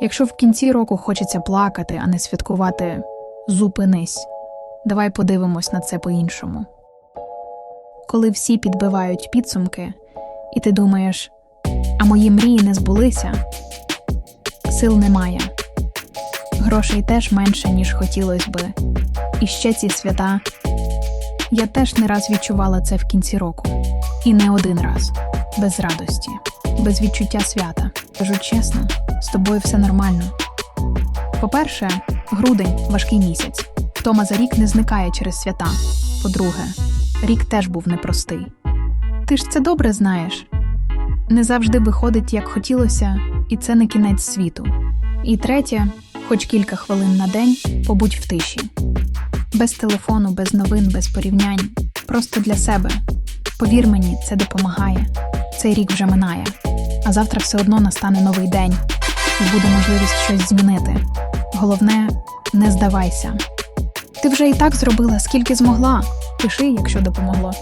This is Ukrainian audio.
Якщо в кінці року хочеться плакати, а не святкувати, зупинись. Давай подивимось на це по-іншому. Коли всі підбивають підсумки, і ти думаєш, а мої мрії не збулися, сил немає. Грошей теж менше, ніж хотілося би. І ще ці свята. Я теж не раз відчувала це в кінці року. І не один раз. Без радості, без відчуття свята. Кажу чесно, з тобою все нормально. По-перше, грудень важкий місяць. Втома за рік не зникає через свята. По-друге, рік теж був непростий. Ти ж це добре знаєш. Не завжди виходить, як хотілося, і це не кінець світу. І третє, хоч кілька хвилин на день побудь в тиші. Без телефону, без новин, без порівнянь. Просто для себе. Повір мені, це допомагає. Цей рік вже минає, а завтра все одно настане новий день буде можливість щось змінити. Головне, не здавайся. Ти вже і так зробила, скільки змогла. Пиши, якщо допомогло.